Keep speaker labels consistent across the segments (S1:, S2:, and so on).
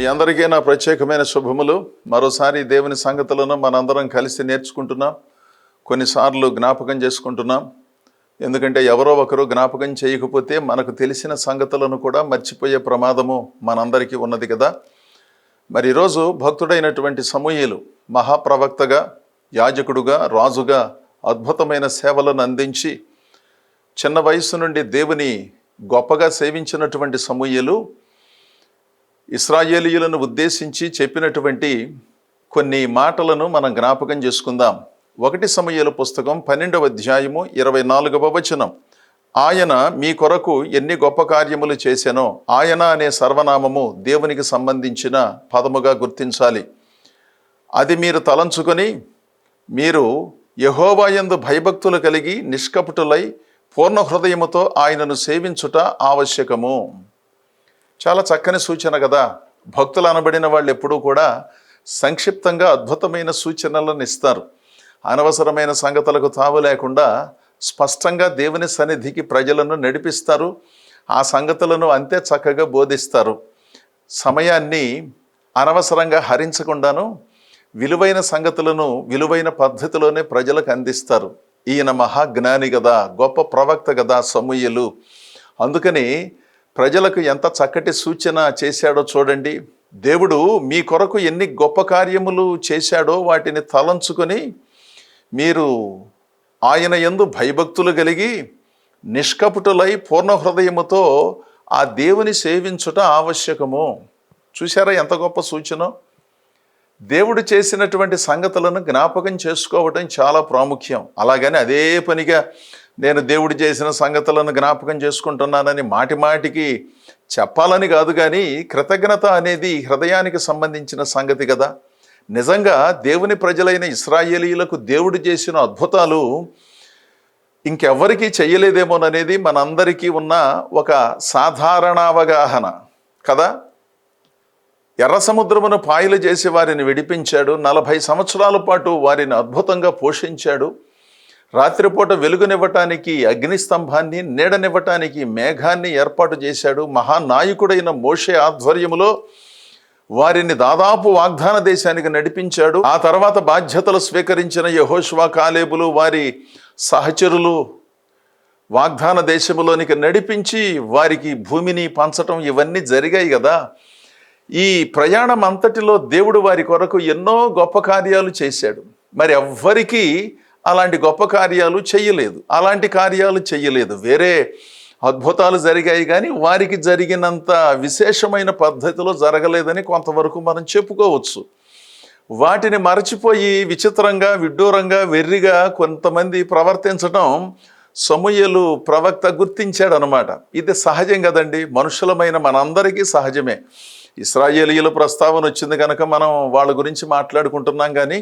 S1: మీ అందరికీ నా ప్రత్యేకమైన శుభములు. మరోసారి దేవుని సంగతులను మనందరం కలిసి నేర్చుకుంటున్నాం. కొన్నిసార్లు జ్ఞాపకం చేసుకుంటున్నాం. ఎందుకంటే ఎవరో ఒకరు జ్ఞాపకం చేయకపోతే మనకు తెలిసిన సంగతులను కూడా మర్చిపోయే ప్రమాదము మనందరికీ ఉన్నది కదా. మరి ఈరోజు భక్తుడైనటువంటి సమూహలు మహాప్రవక్తగా యాజకుడుగా రాజుగా అద్భుతమైన సేవలను అందించి చిన్న వయసు నుండి దేవుని గొప్పగా సేవించినటువంటి సమూహలు ఇస్రాయేలీయులను ఉద్దేశించి చెప్పినటువంటి కొన్ని మాటలను మనం జ్ఞాపకం చేసుకుందాం. ఒకటి సమయాల పుస్తకం పన్నెండవ అధ్యాయము ఇరవై నాలుగవ వచనం. ఆయన మీ కొరకు ఎన్ని గొప్ప కార్యములు చేశానో ఆయన అనే సర్వనామము దేవునికి సంబంధించిన పదముగా గుర్తించాలి. అది మీరు తలంచుకొని మీరు యహోవాయందు భయభక్తులు కలిగి నిష్కపటులై పూర్ణ హృదయముతో ఆయనను సేవించుట ఆవశ్యకము. చాలా చక్కని సూచన కదా. భక్తులు అనబడిన వాళ్ళు ఎప్పుడూ కూడా సంక్షిప్తంగా అద్భుతమైన సూచనలను ఇస్తారు. అనవసరమైన సంగతులకు తావు లేకుండా స్పష్టంగా దేవుని సన్నిధికి ప్రజలను నడిపిస్తారు. ఆ సంగతులను అంతే చక్కగా బోధిస్తారు. సమయాన్ని అనవసరంగా హరించకుండాను విలువైన సంగతులను విలువైన పద్ధతిలోనే ప్రజలకు అందిస్తారు. ఈయన మహాజ్ఞాని కదా గొప్ప ప్రవక్త కదా సమూయలు అందుకని ప్రజలకు ఎంత చక్కటి సూచన చేశాడో చూడండి. దేవుడు మీ కొరకు ఎన్ని గొప్ప కార్యములు చేశాడో వాటిని తలంచుకొని మీరు ఆయన యందు భయభక్తులు కలిగి నిష్కపుటులై పూర్ణ హృదయముతో ఆ దేవుని సేవించుట ఆవశ్యకము. చూశారా ఎంత గొప్ప సూచన? దేవుడు చేసినటువంటి సంగతులను జ్ఞాపకం చేసుకోవటం చాలా ప్రాముఖ్యం. అలాగని అదే పనిగా నేను దేవుడు చేసిన సంగతులను జ్ఞాపకం చేసుకుంటున్నానని మాటి మాటికి చెప్పాలని కాదు కానీ కృతజ్ఞత అనేది హృదయానికి సంబంధించిన సంగతి కదా. నిజంగా దేవుని ప్రజలైన ఇస్రాయేలీలకు దేవుడు చేసిన అద్భుతాలు ఇంకెవ్వరికీ చేయలేదేమోననేది మనందరికీ ఉన్న ఒక సాధారణ అవగాహన కదా. ఎర్ర సముద్రమును పాయలు చేసి వారిని విడిపించాడు. నలభై సంవత్సరాల పాటు వారిని అద్భుతంగా పోషించాడు. రాత్రిపూట వెలుగునివ్వటానికి అగ్నిస్తంభాన్ని నీడనివ్వటానికి మేఘాన్ని ఏర్పాటు చేశాడు మహానాయకుడైన మోషే ఆధ్వర్యములో వారిని దాదాపు వాగ్దాన దేశానికి నడిపించాడు. ఆ తర్వాత బాధ్యతలు స్వీకరించిన యహోష్వా కాలేబులు వారి సహచరులు వాగ్దాన దేశములోనికి నడిపించి వారికి భూమిని పంచటం ఇవన్నీ జరిగాయి కదా ఈ ప్రయాణం అంతటిలో దేవుడు వారి కొరకు ఎన్నో గొప్ప కార్యాలు చేశాడు. మరి ఎవ్వరికీ అలాంటి గొప్ప కార్యాలు చేయలేదు. అలాంటి కార్యాలు చేయలేదు. వేరే అద్భుతాలు జరిగాయి కానీ వారికి జరిగినంత విశేషమైన పద్ధతిలో జరగలేదని కొంతవరకు మనం చెప్పుకోవచ్చు. వాటిని మరచిపోయి విచిత్రంగా విడ్డూరంగా వెర్రిగా కొంతమంది ప్రవర్తించడం సమూయలు ప్రవక్త గుర్తించాడనమాట. ఇది సహజం కదండి. మనుషులమైన మనందరికీ సహజమే. ఇస్రాయేలీల ప్రస్తావన వచ్చింది కనుక మనం వాళ్ళ గురించి మాట్లాడుకుంటున్నాం కానీ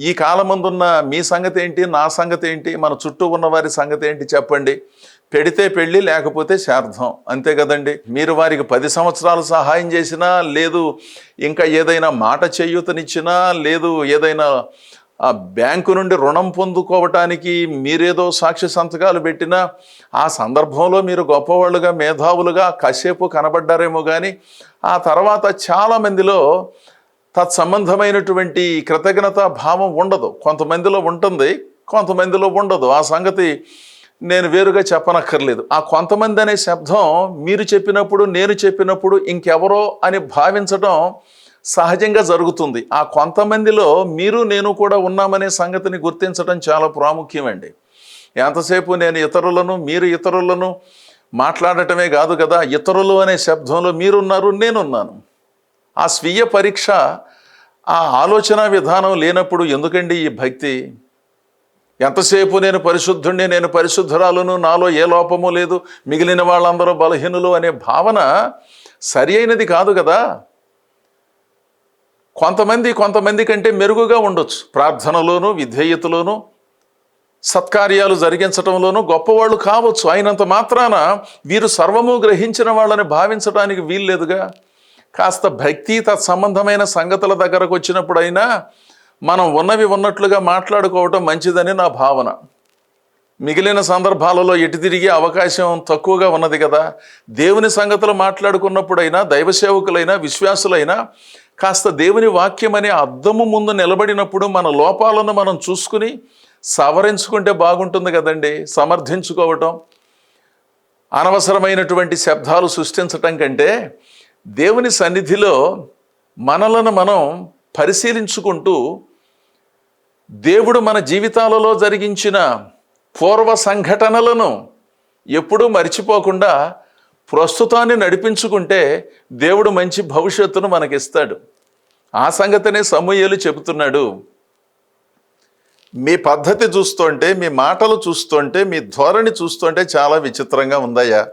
S1: ఈ కాలమందున్న మీ సంగతి ఏంటి నా సంగతి ఏంటి మన చుట్టూ ఉన్న వారి సంగతి ఏంటి చెప్పండి. పెడితే పెళ్ళి లేకపోతే శార్థం. అంతే కదండి. మీరు వారికి పది సంవత్సరాలు సహాయం చేసినా లేదు ఇంకా ఏదైనా మాట చేయూతనిచ్చినా లేదు ఏదైనా ఆ బ్యాంకు నుండి రుణం పొందుకోవటానికి మీరేదో సాక్షి సంతకాలు పెట్టినా ఆ సందర్భంలో మీరు గొప్పవాళ్ళుగా మేధావులుగా కాసేపు కనబడ్డారేమో కానీ ఆ తర్వాత చాలామందిలో తత్సంబంధమైనటువంటి కృతజ్ఞతా భావం ఉండదు. కొంతమందిలో ఉంటుంది కొంతమందిలో ఉండదు. ఆ సంగతి నేను వేరుగా చెప్పనక్కర్లేదు. ఆ కొంతమంది అనే శబ్దం మీరు చెప్పినప్పుడు నేను చెప్పినప్పుడు ఇంకెవరో అని భావించడం సహజంగా జరుగుతుంది. ఆ కొంతమందిలో మీరు నేను కూడా ఉన్నామనే సంగతిని గుర్తించడం చాలా ప్రాముఖ్యమండి. ఎంతసేపు నేను ఇతరులను మీరు ఇతరులను మాట్లాడటమే కాదు కదా ఇతరులు అనే శబ్దంలో మీరున్నారు నేనున్నాను. ఆ స్వీయ పరీక్ష ఆ ఆలోచన విధానం లేనప్పుడు ఎందుకండి ఈ భక్తి? ఎంతసేపు నేను పరిశుద్ధుణ్ణి నేను పరిశుద్ధురాలను నాలో ఏ లోపము లేదు మిగిలిన వాళ్ళందరూ బలహీనులు అనే భావన సరి అయినది కాదు కదా. కొంతమంది కొంతమంది కంటే మెరుగుగా ఉండొచ్చు. ప్రార్థనలోను విధేయతలోను సత్కార్యాలు జరిగించటంలోనూ గొప్పవాళ్ళు కావచ్చు. అయినంత మాత్రాన వీరు సర్వము గ్రహించిన వాళ్ళని భావించడానికి వీల్లేదుగా. కాస్త భక్తి తత్సంబంధమైన సంగతుల దగ్గరకు వచ్చినప్పుడైనా మనం ఉన్నవి ఉన్నట్లుగా మాట్లాడుకోవటం మంచిదని నా భావన. మిగిలిన సందర్భాలలో ఎటు తిరిగే అవకాశం తక్కువగా ఉన్నది కదా. దేవుని సంగతులు మాట్లాడుకున్నప్పుడైనా దైవసేవకులైనా విశ్వాసులైనా కాస్త దేవుని వాక్యం అనే అద్దము ముందు నిలబడినప్పుడు మన లోపాలను మనం చూసుకుని సవరించుకుంటే బాగుంటుంది కదండి సమర్థించుకోవటం. అనవసరమైనటువంటి శబ్దాలు సృష్టించటం కంటే దేవుని సన్నిధిలో మనలను మనం పరిశీలించుకుంటూ దేవుడు మన జీవితాలలో జరిగించిన పూర్వ సంఘటనలను ఎప్పుడూ మర్చిపోకుండా ప్రస్తుతాన్ని నడిపించుకుంటే దేవుడు మంచి భవిష్యత్తును మనకిస్తాడు. ఆ సంగతినే సమూహలు చెబుతున్నాడు. మీ పద్ధతి చూస్తుంటే మీ మాటలు చూస్తుంటే మీ ధోరణి చూస్తుంటే చాలా విచిత్రంగా ఉందయ్యా.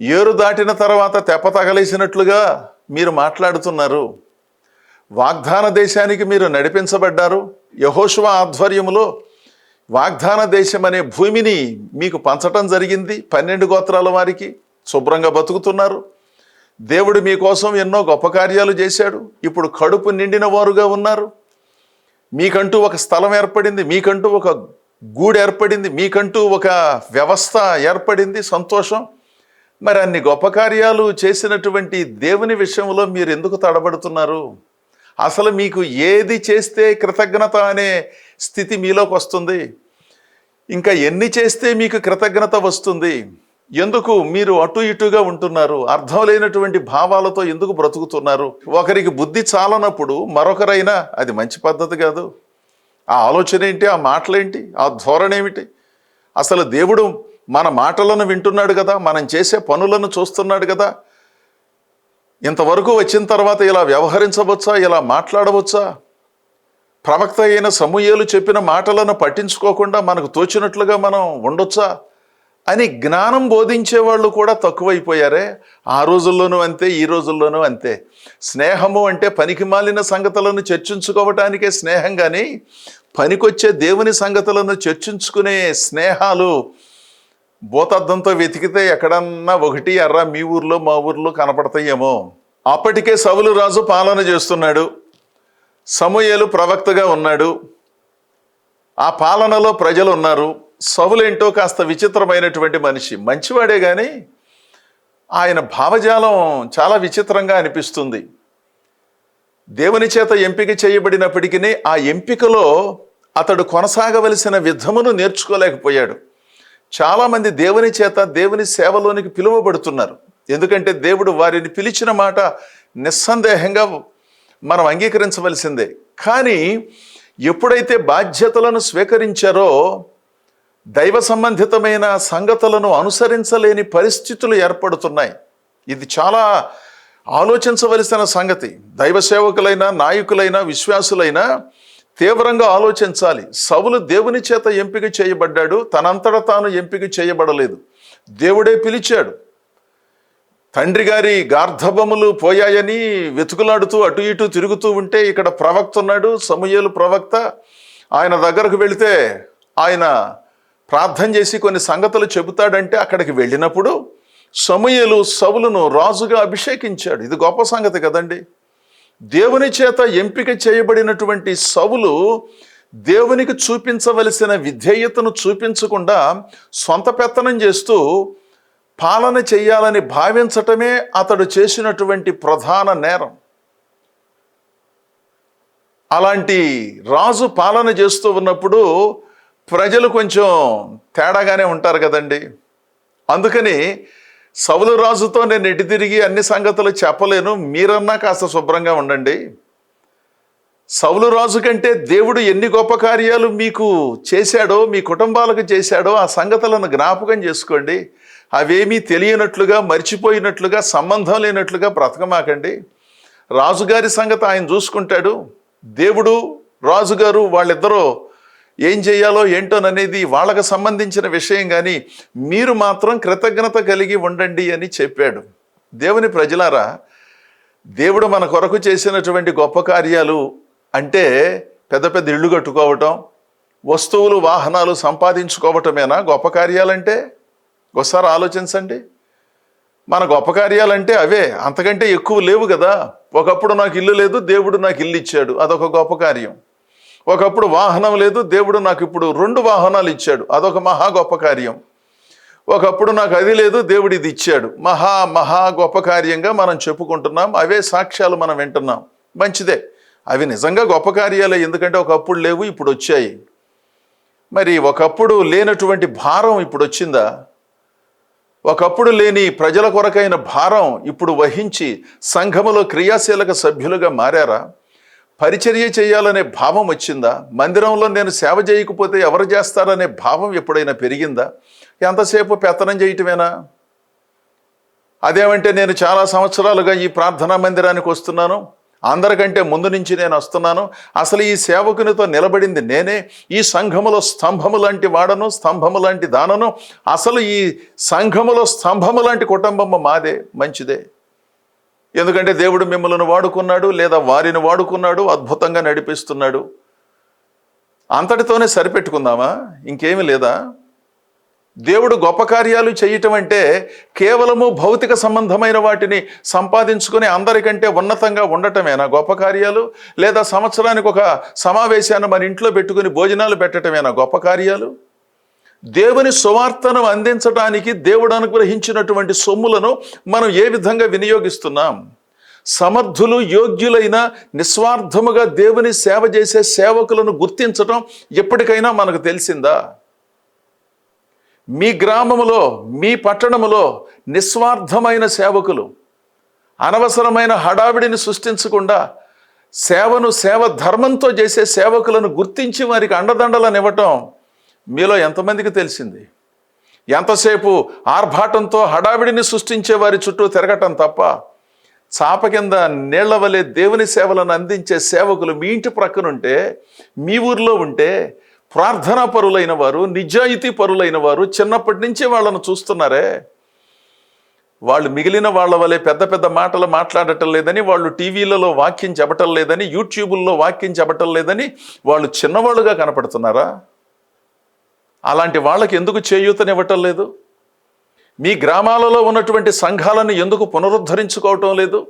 S1: ఏరు దాటిన తర్వాత తెప్ప తగలేసినట్లుగా మీరు మాట్లాడుతున్నారు. వాగ్దాన దేశానికి మీరు నడిపించబడ్డారు. యహోశువ ఆధ్వర్యములో వాగ్దాన దేశం అనే భూమిని మీకు పంచటం జరిగింది. పన్నెండు గోత్రాల వారికి శుభ్రంగా బతుకుతున్నారు. దేవుడు మీకోసం ఎన్నో గొప్ప కార్యాలు చేశాడు. ఇప్పుడు కడుపు నిండిన వారుగా ఉన్నారు. మీకంటూ ఒక స్థలం ఏర్పడింది మీకంటూ ఒక గూడు ఏర్పడింది మీకంటూ ఒక వ్యవస్థ ఏర్పడింది సంతోషం. మరి అన్ని గొప్ప కార్యాలు చేసినటువంటి దేవుని విషయంలో మీరు ఎందుకు తడబడుతున్నారు? అసలు మీకు ఏది చేస్తే కృతజ్ఞత అనే స్థితి మీలోకి వస్తుంది? ఇంకా ఎన్ని చేస్తే మీకు కృతజ్ఞత వస్తుంది? ఎందుకు మీరు అటు ఇటుగా ఉంటున్నారు? అర్థం లేనటువంటి భావాలతో ఎందుకు బ్రతుకుతున్నారు? ఒకరికి బుద్ధి చాలనప్పుడు మరొకరైనా అది మంచి పద్ధతి కాదు. ఆ ఆలోచన ఏంటి? ఆ మాటలేంటి? ఆ ధోరణి ఏమిటి? అసలు దేవుడు మన మాటలను వింటున్నాడు కదా? మనం చేసే పనులను చూస్తున్నాడు కదా? ఇంతవరకు వచ్చిన తర్వాత ఇలా వ్యవహరించవచ్చా? ఇలా మాట్లాడవచ్చా? ప్రవక్త అయిన సమూహలు చెప్పిన మాటలను పట్టించుకోకుండా మనకు తోచినట్లుగా మనం ఉండొచ్చా? అని జ్ఞానం బోధించే వాళ్ళు కూడా తక్కువైపోయారే. ఆ రోజుల్లోనూ అంతే ఈ రోజుల్లోనూ అంతే. స్నేహము అంటే పనికి మాలిన సంగతులను చర్చించుకోవటానికే స్నేహం కానీ పనికొచ్చే దేవుని సంగతులను చర్చించుకునే స్నేహాలు భూతద్దంతో వెతికితే ఎక్కడన్నా ఒకటి ఎర్ర మీ ఊర్లో మా ఊర్లో కనపడతాయేమో. అప్పటికే సవులు రాజు పాలన చేస్తున్నాడు. సమూయేలు ప్రవక్తగా ఉన్నాడు. ఆ పాలనలో ప్రజలు ఉన్నారు సవులేంటో కాస్త విచిత్రమైనటువంటి మనిషి. మంచివాడే కానీ ఆయన భావజాలం చాలా విచిత్రంగా అనిపిస్తుంది. దేవుని చేత ఎంపిక చేయబడినప్పటికీ ఆ ఎంపికలో అతడు కొనసాగవలసిన విధమును నేర్చుకోలేకపోయాడు. చాలామంది దేవుని చేత దేవుని సేవలోనికి పిలువబడుతున్నారు. ఎందుకంటే దేవుడు వారిని పిలిచిన మాట నిస్సందేహంగా మనం అంగీకరించవలసిందే. కానీ ఎప్పుడైతే బాధ్యతలను స్వీకరించారో దైవ సంబంధితమైన సంగతులను అనుసరించలేని పరిస్థితులు ఏర్పడుతున్నాయి. ఇది చాలా ఆలోచించవలసిన సంగతి. దైవ సేవకులైన నాయకులైన విశ్వాసులైన తీవ్రంగా ఆలోచించాలి. సవులు దేవుని చేత ఎంపిక చేయబడ్డాడు. తనంతట తాను ఎంపిక చేయబడలేదు. దేవుడే పిలిచాడు. తండ్రి గారి గార్ధబములు పోయాయని వెతుకులాడుతూ అటు ఇటు తిరుగుతూ ఉంటే ఇక్కడ ప్రవక్త ఉన్నాడు. సమూహలు ప్రవక్త. ఆయన దగ్గరకు వెళితే ఆయన ప్రార్థన చేసి కొన్ని సంగతులు చెబుతాడంటే అక్కడికి వెళ్ళినప్పుడు సమయలు సవులను రాజుగా అభిషేకించాడు. ఇది గొప్ప సంగతి కదండి. దేవుని చేత ఎంపిక చేయబడినటువంటి సవులు దేవునికి చూపించవలసిన విధేయతను చూపించకుండా సొంత పెత్తనం చేస్తూ పాలన చేయాలని భావించటమే అతడు చేసినటువంటి ప్రధాన నేరం. అలాంటి రాజు పాలన చేస్తూ ఉన్నప్పుడు ప్రజలు కొంచెం తేడాగానే ఉంటారు కదండి. అందుకని సవులు రాజుతో నేను ఎటు తిరిగి అన్ని సంగతులు చెప్పలేను. మీరన్నా కాస్త శుభ్రంగా ఉండండి. సవులు రాజు కంటే దేవుడు ఎన్ని గొప్ప కార్యాలు మీకు చేశాడో మీ కుటుంబాలకు చేశాడో ఆ సంగతులను జ్ఞాపకం చేసుకోండి. అవేమీ తెలియనట్లుగా మర్చిపోయినట్లుగా సంబంధం లేనట్లుగా బ్రతకమాకండి. రాజుగారి సంగతి ఆయన చూసుకుంటాడు. దేవుడు రాజుగారు వాళ్ళిద్దరూ ఏం చేయాలో ఏంటోననేది వాళ్ళకు సంబంధించిన విషయం కానీ మీరు మాత్రం కృతజ్ఞత కలిగి ఉండండి అని చెప్పాడు. దేవుని ప్రజలారా దేవుడు మన కొరకు చేసినటువంటి గొప్ప కార్యాలు అంటే పెద్ద పెద్ద ఇళ్ళు కట్టుకోవటం వస్తువులు వాహనాలు సంపాదించుకోవటమేనా గొప్ప కార్యాలంటే? ఒకసారి ఆలోచించండి. మన గొప్ప కార్యాలంటే అవే అంతకంటే ఎక్కువ లేవు కదా. ఒకప్పుడు నాకు ఇల్లు లేదు దేవుడు నాకు ఇల్లు ఇచ్చాడు. అదొక గొప్ప కార్యం. ఒకప్పుడు వాహనం లేదు దేవుడు నాకు ఇప్పుడు రెండు వాహనాలు ఇచ్చాడు. అదొక మహా గొప్ప కార్యం. ఒకప్పుడు నాకు అది లేదు దేవుడు ఇది ఇచ్చాడు. మహా మహా గొప్ప కార్యంగా మనం చెప్పుకుంటున్నాం అవే సాక్ష్యాలు మనం వింటున్నాం. మంచిదే. అవి నిజంగా గొప్ప కార్యాలే ఎందుకంటే ఒకప్పుడు లేవు ఇప్పుడు వచ్చాయి. మరి ఒకప్పుడు లేనటువంటి భారం ఇప్పుడు వచ్చిందా? ఒకప్పుడు లేని ప్రజల కొరకైన భారం ఇప్పుడు వహించి సంఘములో క్రియాశీలక సభ్యులుగా మారారా? పరిచర్య చేయాలనే భావం వచ్చిందా? మందిరంలో నేను సేవ చేయకపోతే ఎవరు చేస్తారనే భావం ఎప్పుడైనా పెరిగిందా? ఎంతసేపు పెత్తనం చేయటమేనా? అదేమంటే నేను చాలా సంవత్సరాలుగా ఈ ప్రార్థనా మందిరానికి వస్తున్నాను. అందరికంటే ముందు నుంచి నేను వస్తున్నాను. అసలు ఈ సేవకునితో నిలబడింది నేనే. ఈ సంఘములో స్తంభము లాంటి వాడను స్తంభము లాంటి దానను. అసలు ఈ సంఘములో స్తంభము లాంటి కుటుంబము మాదే మంచిదే. ఎందుకంటే దేవుడు మిమ్మల్ని వాడుకున్నాడు లేదా వారిని వాడుకున్నాడు అద్భుతంగా నడిపిస్తున్నాడు. అంతటితోనే సరిపెట్టుకుందామా? ఇంకేమీ లేదా? దేవుడు గొప్ప కార్యాలు చేయటం అంటే కేవలము భౌతిక సంబంధమైన వాటిని సంపాదించుకుని అందరికంటే ఉన్నతంగా ఉండటమేనా గొప్ప కార్యాలు? లేదా సంవత్సరానికి ఒక సమావేశాన్ని మన ఇంట్లో పెట్టుకుని భోజనాలు పెట్టటమేనా గొప్ప కార్యాలు? దేవుని సువార్తను అందించడానికి దేవుడు అనుగ్రహించినటువంటి సొమ్ములను మనం ఏ విధంగా వినియోగిస్తున్నాం? సమర్థులు యోగ్యులైన నిస్వార్థముగా దేవుని సేవ చేసే సేవకులను గుర్తించటం ఎప్పటికైనా మనకు తెలిసిందా? మీ గ్రామములో మీ పట్టణములో నిస్వార్థమైన సేవకులు అనవసరమైన హడావిడిని సృష్టించకుండా సేవను సేవ ధర్మంతో చేసే సేవకులను గుర్తించి వారికి అండదండలను ఇవ్వటం మీలో ఎంతమందికి తెలిసింది? ఎంతసేపు ఆర్భాటంతో హడావిడిని సృష్టించే వారి చుట్టూ తిరగటం తప్ప చాప కింద నీళ్ళ వలె దేవుని సేవలను అందించే సేవకులు మీ ఇంటి ప్రక్కనుంటే మీ ఊర్లో ఉంటే ప్రార్థనా పరులైన వారు నిజాయితీ పరులైన వారు చిన్నప్పటి నుంచి వాళ్ళను చూస్తున్నారే? వాళ్ళు మిగిలిన వాళ్ళ వలె పెద్ద పెద్ద మాటలు మాట్లాడటం లేదని వాళ్ళు టీవీలలో వాక్యం చెప్పటం లేదని యూట్యూబుల్లో వాక్యం చెప్పటం లేదని వాళ్ళు చిన్నవాళ్ళుగా కనపడుతున్నారా? అలాంటి వాళ్ళకి ఎందుకు చేయూతనివ్వటం లేదు? మీ గ్రామాలలో ఉన్నటువంటి సంఘాలను ఎందుకు పునరుద్ధరించుకోవటం లేదు?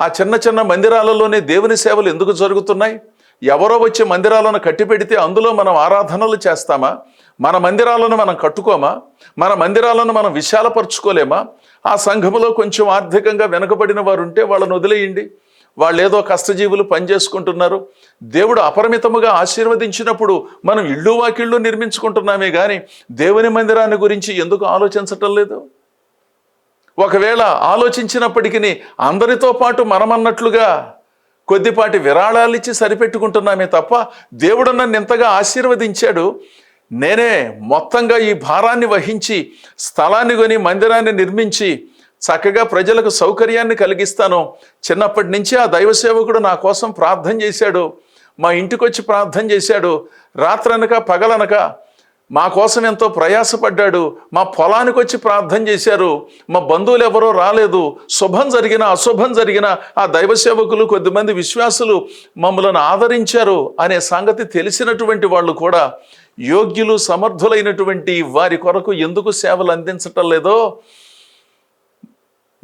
S1: ఆ చిన్న చిన్న మందిరాలలోనే దేవుని సేవలు ఎందుకు జరుగుతున్నాయి? ఎవరో వచ్చి మందిరాలను కట్టిపెడితే అందులో మనం ఆరాధనలు చేస్తామా? మన మందిరాలను మనం కట్టుకోమా? మన మందిరాలను మనం విశాలపరచుకోలేమా? ఆ సంఘములో కొంచెం ఆర్థికంగా వెనుకబడిన వారు ఉంటే వాళ్ళని వదిలేయండి. వాళ్ళు ఏదో కష్టజీవులు పనిచేసుకుంటున్నారు. దేవుడు అపరిమితముగా ఆశీర్వదించినప్పుడు మనం ఇళ్ళు వాకిళ్ళు నిర్మించుకుంటున్నామే కానీ దేవుని మందిరాన్ని గురించి ఎందుకు ఆలోచించటం లేదు? ఒకవేళ ఆలోచించినప్పటికీ అందరితో పాటు మనమన్నట్లుగా కొద్దిపాటి విరాళాలు ఇచ్చి సరిపెట్టుకుంటున్నామే తప్ప దేవుడు నన్ను ఎంతగా ఆశీర్వదించాడు. నేనే మొత్తంగా ఈ భారాన్ని వహించి స్థలాన్ని కొని మందిరాన్ని నిర్మించి చక్కగా ప్రజలకు సౌకర్యాన్ని కలిగిస్తాను. చిన్నప్పటి నుంచి ఆ దైవ సేవకుడు నా కోసం ప్రార్థన చేశాడు. మా ఇంటికి వచ్చి ప్రార్థన చేశాడు. రాత్రనక పగలనక మా కోసం ఎంతో ప్రయాసపడ్డాడు. మా పొలానికి వచ్చి ప్రార్థన చేశారు. మా బంధువులు ఎవరో రాలేదు. శుభం జరిగిన అశుభం జరిగిన ఆ దైవ సేవకులు కొద్దిమంది విశ్వాసులు మమ్మలను ఆదరించారు అనే సంగతి తెలిసినటువంటి వాళ్ళు కూడా యోగ్యులు సమర్థులైనటువంటి వారి కొరకు ఎందుకు సేవలు అందించటం లేదో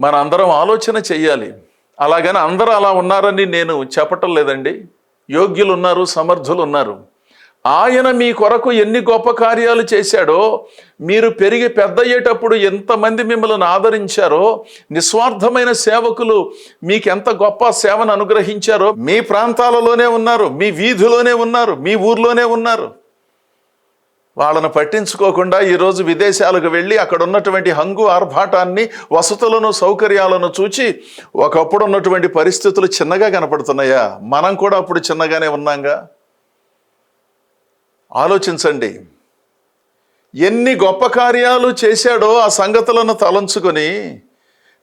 S1: మన అందరం ఆలోచన చెయ్యాలి. అలాగని అందరూ అలా ఉన్నారని నేను చెప్పటం లేదండి. యోగ్యులు ఉన్నారు సమర్థులు ఉన్నారు ఆయన మీ కొరకు ఎన్ని గొప్ప కార్యాలు చేశాడో మీరు పెరిగి పెద్దయ్యేటప్పుడు ఎంతమంది మిమ్మల్ని ఆదరించారో నిస్వార్థమైన సేవకులు మీకు ఎంత గొప్ప సేవను అనుగ్రహించారో మీ ప్రాంతాలలోనే ఉన్నారు మీ వీధిలోనే ఉన్నారు మీ ఊర్లోనే ఉన్నారు. వాళ్ళను పట్టించుకోకుండా ఈరోజు విదేశాలకు వెళ్ళి అక్కడ ఉన్నటువంటి హంగు ఆర్భాటాన్ని వసతులను సౌకర్యాలను చూచి ఒకప్పుడు ఉన్నటువంటి పరిస్థితులు చిన్నగా కనపడుతున్నాయా? మనం కూడా అప్పుడు చిన్నగానే ఉన్నాంగా? ఆలోచించండి. ఎన్ని గొప్ప కార్యాలు చేశాడో ఆ సంగతులను తలంచుకొని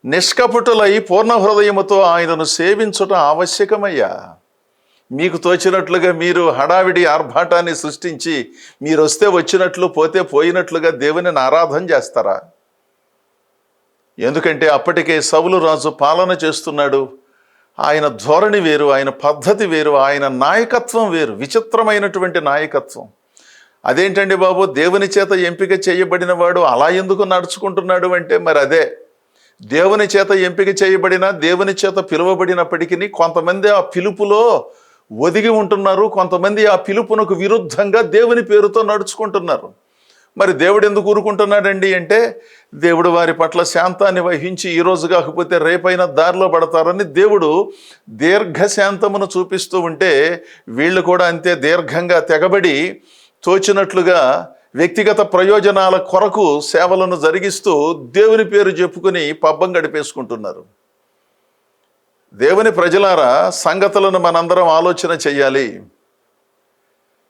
S1: నిష్కపటులై పూర్ణ హృదయముతో ఆయనను సేవించుట ఆవశ్యకమయ్యా? మీకు తోచినట్లుగా మీరు హడావిడి ఆర్భాటాన్ని సృష్టించి మీరు వస్తే వచ్చినట్లు పోతే పోయినట్లుగా దేవుని ఆరాధన చేస్తారా? ఎందుకంటే అప్పటికే సవులు రాజు పాలన చేస్తున్నాడు. ఆయన ధోరణి వేరు ఆయన పద్ధతి వేరు ఆయన నాయకత్వం వేరు విచిత్రమైనటువంటి నాయకత్వం. అదేంటండి బాబు? దేవుని చేత ఎంపిక చేయబడిన వాడు అలా ఎందుకు నడుచుకుంటున్నాడు అంటే మరి అదే. దేవుని చేత ఎంపిక చేయబడిన దేవుని చేత పిలువబడినప్పటికీ కొంతమంది ఆ పిలుపులో ఒదిగి ఉంటున్నారు. కొంతమంది ఆ పిలుపునకు విరుద్ధంగా దేవుని పేరుతో నడుచుకుంటున్నారు. మరి దేవుడు ఎందుకు ఊరుకుంటున్నాడండి అంటే దేవుడు వారి పట్ల శాంతాన్ని వహించి ఈరోజు కాకపోతే రేపైన దారిలో పడతారని దేవుడు దీర్ఘశాంతమును చూపిస్తూ ఉంటే వీళ్ళు కూడా అంతే దీర్ఘంగా తెగబడి తోచినట్లుగా వ్యక్తిగత ప్రయోజనాల కొరకు సేవలను జరిగిస్తూ దేవుని పేరు చెప్పుకుని పబ్బం గడిపేసుకుంటున్నారు. దేవుని ప్రజలారా సంగతులను మనందరం ఆలోచన చెయ్యాలి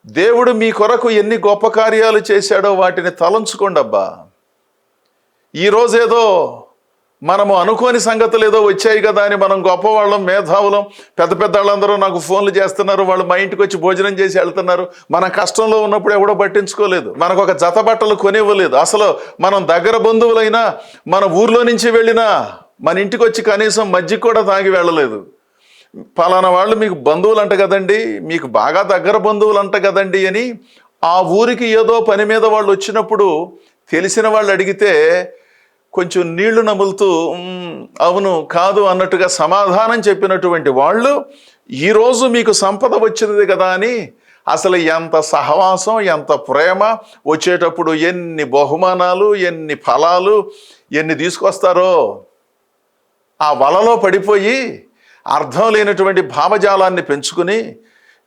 S1: దేవుడు మీ కొరకు ఎన్ని గొప్ప కార్యాలు చేశాడో వాటిని తలంచుకోండి అబ్బా ఈరోజేదో మనము అనుకోని సంగతులు ఏదో వచ్చాయి కదా అని మనం గొప్పవాళ్ళం మేధావులం పెద్ద పెద్ద వాళ్ళందరూ నాకు ఫోన్లు చేస్తున్నారు వాళ్ళు మా ఇంటికి వచ్చి భోజనం చేసి వెళ్తున్నారు. మన కష్టంలో ఉన్నప్పుడు ఎవడో పట్టించుకోలేదు. మనకు ఒక జత బట్టలు కొనివ్వలేదు. అసలు మనం దగ్గర బంధువులైనా మన ఊర్లో నుంచి వెళ్ళినా మన ఇంటికి వచ్చి కనీసం మజ్జిగ కూడా తాగి వెళ్ళలేదు. పలానా వాళ్ళు మీకు బంధువులు అంట కదండి మీకు బాగా దగ్గర బంధువులు అంట కదండి అని ఆ ఊరికి ఏదో పని మీద వాళ్ళు వచ్చినప్పుడు తెలిసిన వాళ్ళు అడిగితే కొంచెం నీళ్ళు నములుతూ అవును కాదు అన్నట్టుగా సమాధానం చెప్పినటువంటి వాళ్ళు ఈరోజు మీకు సంపద వచ్చినది కదా అని అసలు ఎంత సహవాసం ఎంత ప్రేమ వచ్చేటప్పుడు ఎన్ని బహుమానాలు ఎన్ని ఫలాలు ఎన్ని తీసుకొస్తారో ఆ వలలో పడిపోయి అర్థం లేనటువంటి భావజాలాన్ని పెంచుకుని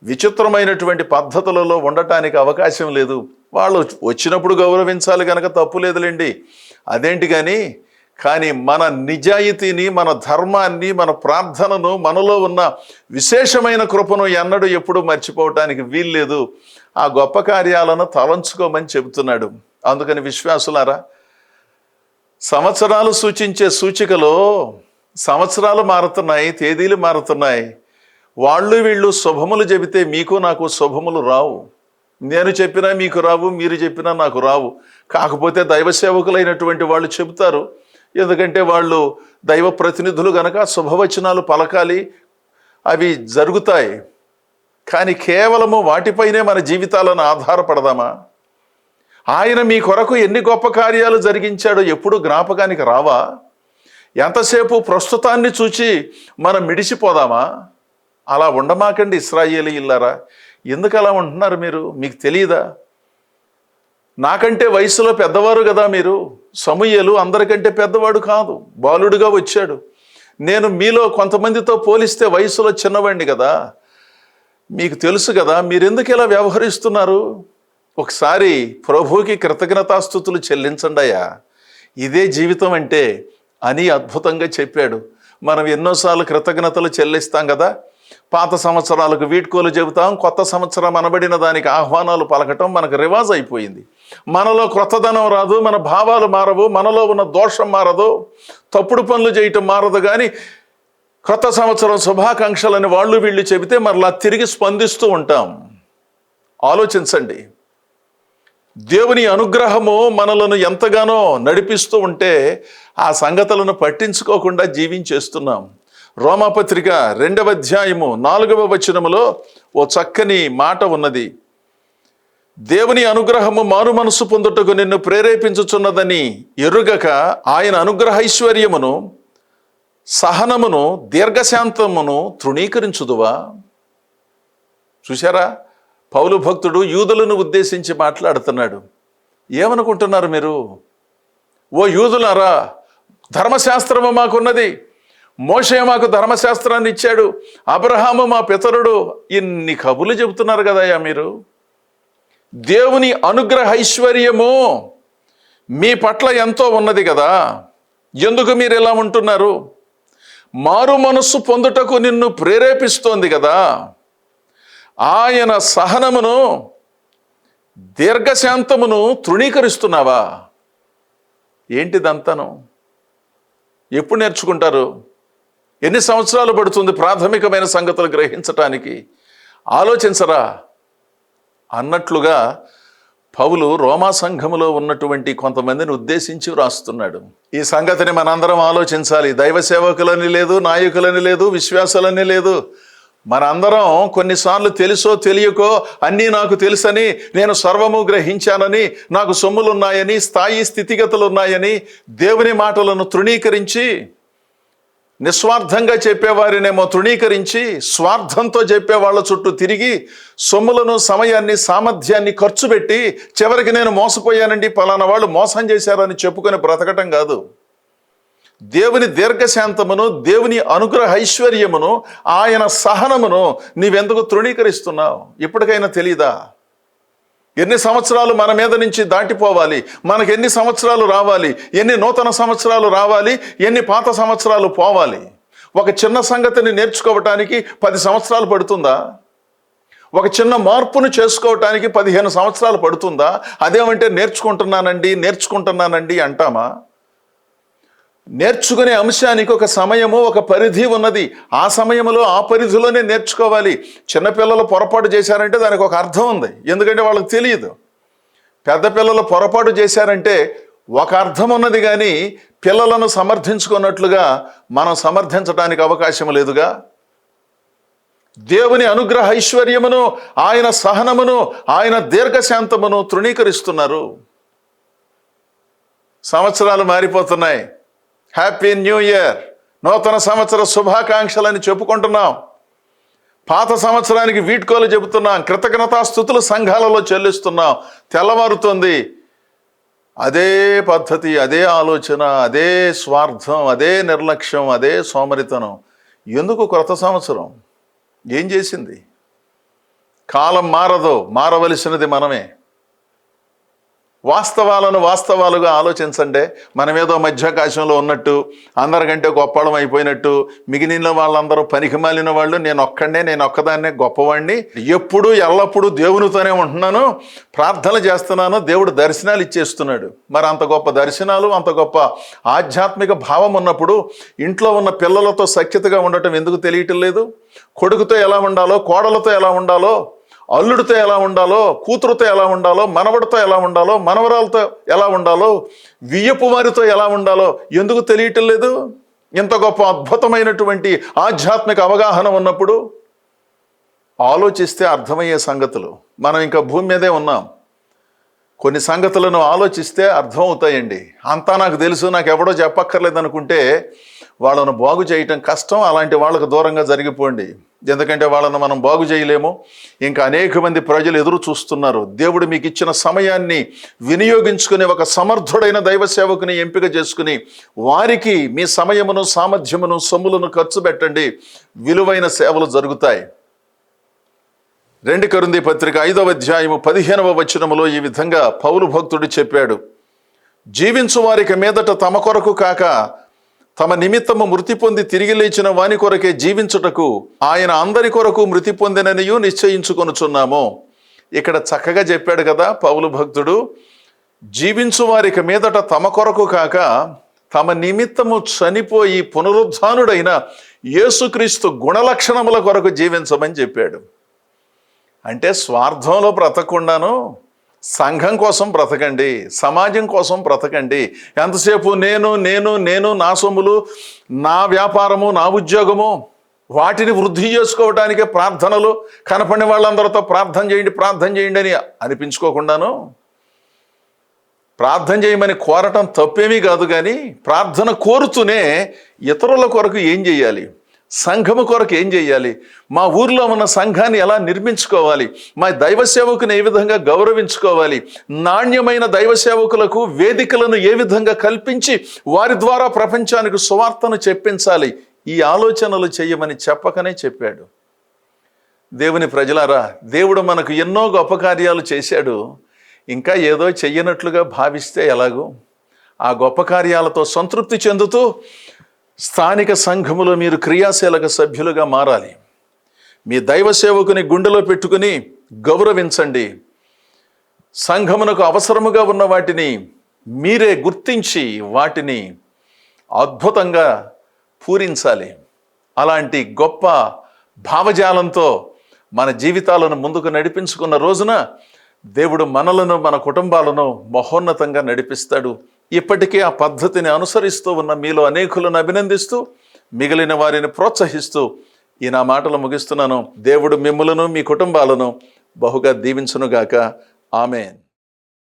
S1: విచిత్రమైనటువంటి పద్ధతులలో ఉండటానికి అవకాశం లేదు. వాళ్ళు వచ్చినప్పుడు గౌరవించాలి కనుక తప్పు లేదులేండి. అదేంటి కానీ కానీ మన నిజాయితీని మన ధర్మాన్ని మన ప్రార్థనను మనలో ఉన్న విశేషమైన కృపను ఎన్నడూ ఎప్పుడూ మర్చిపోవటానికి వీల్లేదు ఆ గొప్ప కార్యాలను తలంచుకోమని చెబుతున్నాడు. అందుకని విశ్వాసులారా సంవత్సరాలు సూచించే సూచికలో సంవత్సరాలు మారుతున్నాయి తేదీలు మారుతున్నాయి. వాళ్ళు వీళ్ళు శుభములు చెబితే మీకు నాకు శుభములు రావు. నేను చెప్పినా మీకు రావు మీరు చెప్పినా నాకు రావు. కాకపోతే దైవ సేవకులైనటువంటి వాళ్ళు చెబుతారు. ఎందుకంటే వాళ్ళు దైవ ప్రతినిధులు గనక శుభవచనాలు పలకాలి అవి జరుగుతాయి. కానీ కేవలము వాటిపైనే మన జీవితాలను ఆధారపడదామా? ఆయన మీ కొరకు ఎన్ని గొప్ప కార్యాలు జరిగించాడో ఎప్పుడు జ్ఞాపకానికి రావా? ఎంతసేపు ప్రస్తుతాన్ని చూచి మనం మిడిసిపోదామా? అలా ఉండమాకండి ఇస్రాయేలీ ఇల్లారా ఎందుకు అలా ఉంటున్నారు మీరు? మీకు తెలియదా నాకంటే వయసులో పెద్దవారు కదా మీరు. సమూయేలు అందరికంటే పెద్దవాడు కాదు. బాలుడుగా వచ్చాడు. నేను మీలో కొంతమందితో పోలిస్తే వయసులో చిన్నవాడిని కదా. మీకు తెలుసు కదా మీరెందుకు ఇలా వ్యవహరిస్తున్నారు? ఒకసారి ప్రభువుకి కృతజ్ఞతాస్థుతులు చెల్లించండి అయ్యా. ఇదే జీవితం అంటే అని అద్భుతంగా చెప్పాడు. మనం ఎన్నోసార్లు కృతజ్ఞతలు చెల్లిస్తాం కదా. పాత సంవత్సరాలకు వీడ్కోలు చెబుతాం కొత్త సంవత్సరం అనబడిన దానికి ఆహ్వానాలు పలకటం మనకు రివాజ్ అయిపోయింది. మనలో క్రొత్తదనం రాదు మన భావాలు మారవు మనలో ఉన్న దోషం మారదు తప్పుడు పనులు చేయటం మారదు కానీ క్రొత్త సంవత్సరం శుభాకాంక్షలని వాళ్ళు వీళ్ళు చెబితే మరలా తిరిగి స్పందిస్తూ ఉంటాం. ఆలోచించండి. దేవుని అనుగ్రహము మనలను ఎంతగానో నడిపిస్తూ ఉంటే ఆ సంగతులను పట్టించుకోకుండా జీవించేస్తున్నాం. రోమాపత్రిక రెండవ అధ్యాయము నాలుగవ వచనములో ఓ చక్కని మాట ఉన్నది. దేవుని అనుగ్రహము మారు మనసు పొందుటకు నిన్ను ప్రేరేపించుచున్నదని ఎరుగక ఆయన అనుగ్రహైశ్వర్యమును సహనమును దీర్ఘశాంతమును తృణీకరించుదువా? చూశారా? పౌలు భక్తుడు యూదులను ఉద్దేశించి మాట్లాడుతున్నాడు. ఏమనుకుంటున్నారు మీరు? ఓ యూదులారా ధర్మశాస్త్రము మాకున్నది. మోషే మాకు ధర్మశాస్త్రాన్ని ఇచ్చాడు. అబ్రహాము మా పితరుడు. ఇన్ని కబులు చెబుతున్నారు కదయ్యా మీరు. దేవుని అనుగ్రహ ఐశ్వర్యము మీ పట్ల ఎంతో ఉన్నది కదా. ఎందుకు మీరు ఇలా ఉంటున్నారు? మారు మనస్సు పొందుటకు నిన్ను ప్రేరేపిస్తోంది కదా. ఆయన సహనమును దీర్ఘశాంతమును తృణీకరిస్తున్నావా? ఏంటిదంతను? ఎప్పుడు నేర్చుకుంటారు? ఎన్ని సంవత్సరాలు పడుతుంది ప్రాథమికమైన సంగతులు గ్రహించటానికి? ఆలోచించరా? అన్నట్లుగా పౌలు రోమా సంఘములో ఉన్నటువంటి కొంతమందిని ఉద్దేశించి వ్రాస్తున్నాడు. ఈ సంగతిని మనందరం ఆలోచించాలి. దైవ సేవకులని లేదు నాయకులని లేదు విశ్వాసాలని లేదు. మనందరం కొన్నిసార్లు తెలుసో తెలియకో అన్నీ నాకు తెలుసని నేను సర్వము గ్రహించానని నాకు సొమ్ములున్నాయని స్థాయి స్థితిగతులు ఉన్నాయని దేవుని మాటలను తృణీకరించి నిస్వార్థంగా చెప్పేవారినేమో తృణీకరించి స్వార్థంతో చెప్పే వాళ్ళ చుట్టూ తిరిగి సొమ్ములను సమయాన్ని సామర్థ్యాన్ని ఖర్చు పెట్టి చివరికి నేను మోసపోయానండి పలానా వాళ్ళు మోసం చేశారని చెప్పుకొని బ్రతకటం కాదు. దేవుని దీర్ఘశాంతమును దేవుని అనుగ్రహ ఐశ్వర్యమును ఆయన సహనమును నీవెందుకు తృణీకరిస్తున్నావు? ఇప్పటికైనా తెలీదా? ఎన్ని సంవత్సరాలు మన మీద నుంచి దాటిపోవాలి? మనకు ఎన్ని సంవత్సరాలు రావాలి? ఎన్ని నూతన సంవత్సరాలు రావాలి? ఎన్ని పాత సంవత్సరాలు పోవాలి? ఒక చిన్న సంగతిని నేర్చుకోవటానికి పది సంవత్సరాలు పడుతుందా? ఒక చిన్న మార్పును చేసుకోవటానికి పదిహేను సంవత్సరాలు పడుతుందా? అదేమంటే నేర్చుకుంటున్నానండి నేర్చుకుంటున్నానండి అంటామా? నేర్చుకునే అంశానికి ఒక సమయము ఒక పరిధి ఉన్నది. ఆ సమయంలో ఆ పరిధిలోనే నేర్చుకోవాలి. చిన్నపిల్లలు పొరపాటు చేశారంటే దానికి ఒక అర్థం ఉంది. ఎందుకంటే వాళ్ళకి తెలియదు. పెద్ద పిల్లలు పొరపాటు చేశారంటే ఒక అర్థం ఉన్నది కానీ పిల్లలను సమర్థించుకున్నట్లుగా మనం సమర్థించడానికి అవకాశం లేదుగా. దేవుని అనుగ్రహ ఐశ్వర్యమును ఆయన సహనమును ఆయన దీర్ఘశాంతమును తృణీకరిస్తున్నారు. సంవత్సరాలు మారిపోతున్నాయి. హ్యాపీ న్యూ ఇయర్ నూతన సంవత్సర శుభాకాంక్షలని చెప్పుకుంటున్నాం. పాత సంవత్సరానికి వీడ్కోలు చెబుతున్నాం. కృతజ్ఞతాస్థుతులు సంఘాలలో చెల్లిస్తున్నాం. తెల్లవారుతుంది. అదే పద్ధతి అదే ఆలోచన అదే స్వార్థం అదే నిర్లక్ష్యం అదే సోమరితనం. ఎందుకు క్రొత్త సంవత్సరం? ఏం చేసింది? కాలం మారదు మారవలసినది మనమే. వాస్తవాలను వాస్తవాలుగా ఆలోచించండి. మనమేదో మధ్యాకాశంలో ఉన్నట్టు అందరికంటే గొప్పడం అయిపోయినట్టు మిగిలిన వాళ్ళందరూ పనికిమాలిన వాళ్ళు నేను ఒక్కడే నేను ఒక్కదాన్నే గొప్పవాడిని. ఎప్పుడు ఎల్లప్పుడూ దేవునితోనే ఉంటున్నాను ప్రార్థనలు చేస్తున్నాను దేవుడు దర్శనాలు ఇచ్చేస్తున్నాడు. మరి అంత గొప్ప దర్శనాలు అంత గొప్ప ఆధ్యాత్మిక భావం ఉన్నప్పుడు ఇంట్లో ఉన్న పిల్లలతో సఖ్యతగా ఉండటం ఎందుకు తెలియటం లేదు? కొడుకుతో ఎలా ఉండాలో కోడలతో ఎలా ఉండాలో అల్లుడితో ఎలా ఉండాలో కూతురుతో ఎలా ఉండాలో మనవడితో ఎలా ఉండాలో మనవరాలతో ఎలా ఉండాలో వియ్యపు వారితో ఎలా ఉండాలో ఎందుకు తెలియటం లేదు? ఇంత గొప్ప అద్భుతమైనటువంటి ఆధ్యాత్మిక అవగాహన ఉన్నప్పుడు ఆలోచిస్తే అర్థమయ్యే సంగతులు. మనం ఇంకా భూమి మీదే ఉన్నాం. కొన్ని సంగతులను ఆలోచిస్తే అర్థమవుతాయండి. అంతా నాకు తెలుసు నాకు ఎవడో చెప్పక్కర్లేదు అనుకుంటే వాళ్ళను బాగు చేయటం కష్టం అలాంటి వాళ్ళకు దూరంగా జరిగిపోండి. ఎందుకంటే వాళ్ళను మనం బాగు చేయలేము. ఇంకా అనేక మంది ప్రజలు ఎదురు చూస్తున్నారు. దేవుడు మీకు ఇచ్చిన సమయాన్ని వినియోగించుకుని ఒక సమర్థుడైన దైవ సేవకుని ఎంపిక చేసుకుని వారికి మీ సమయమును సామర్థ్యమును సొమ్ములను ఖర్చు పెట్టండి. విలువైన సేవలు జరుగుతాయి. రెండు కరుంది పత్రిక ఐదవ అధ్యాయము పదిహేనవ వచనములో ఈ విధంగా పౌలు భక్తుడు చెప్పాడు. జీవించు వారికి మీదట తమ కొరకు కాక తమ నిమిత్తము మృతి పొంది తిరిగి లేచిన వాని కొరకే జీవించుటకు ఆయన అందరి కొరకు మృతి పొందిననియు నిశ్చయించుకొనుచున్నాము. ఇక్కడ చక్కగా చెప్పాడు కదా పౌలు భక్తుడు జీవించు వారికి మీదట తమ కొరకు కాక తమ నిమిత్తము చనిపోయి పునరుద్ధానుడైన యేసుక్రీస్తు గుణలక్షణముల కొరకు జీవించమని చెప్పాడు. అంటే స్వార్థంలో బ్రతకుండాను సంఘం కోసం బ్రతకండి సమాజం కోసం బ్రతకండి. ఎంతసేపు నేను నేను నేను నా సొమ్ములు నా వ్యాపారము నా ఉద్యోగము వాటిని వృద్ధి చేసుకోవడానికి ప్రార్థనలు కనపడిన వాళ్ళందరితో ప్రార్థన చేయండి ప్రార్థన చేయండి అని అనిపించుకోకుండాను ప్రార్థన చేయమని కోరటం తప్పేమీ కాదు కానీ ప్రార్థన కోరుతూనే ఇతరుల కొరకు ఏం చేయాలి? సంఘము కొరకు ఏం చేయాలి మా ఊర్లో ఉన్న సంఘాన్ని ఎలా నిర్మించుకోవాలి? మా దైవ సేవకుని ఏ విధంగా గౌరవించుకోవాలి? నాణ్యమైన దైవ సేవకులకు వేదికలను ఏ విధంగా కల్పించి వారి ద్వారా ప్రపంచానికి సువార్తను చెప్పించాలి? ఈ ఆలోచనలు చేయమని చెప్పకనే చెప్పాడు. దేవుని ప్రజలారా దేవుడు మనకు ఎన్నో గొప్ప కార్యాలు చేశాడు. ఇంకా ఏదో చెయ్యనట్లుగా భావిస్తే ఎలాగో? ఆ గొప్ప కార్యాలతో సంతృప్తి చెందుతూ స్థానిక సంఘములో మీరు క్రియాశీలక సభ్యులుగా మారాలి. మీ దైవ సేవకుని గుండెలో పెట్టుకుని గౌరవించండి. సంఘమునకు అవసరముగా ఉన్న వాటిని మీరే గుర్తించి వాటిని అద్భుతంగా పూరించాలి. అలాంటి గొప్ప భావజాలంతో మన జీవితాలను ముందుకు నడిపించుకున్న రోజున దేవుడు మనలను మన కుటుంబాలను మహోన్నతంగా నడిపిస్తాడు. ఇప్పటికే ఆ పద్ధతిని అనుసరిస్తూ ఉన్న మీలో అనేకులను అభినందిస్తూ మిగిలిన వారిని ప్రోత్సహిస్తూ ఈ నా మాటలు ముగిస్తున్నాను. దేవుడు మిమ్ములను మీ కుటుంబాలను బహుగా దీవించునుగాక. ఆమెన్.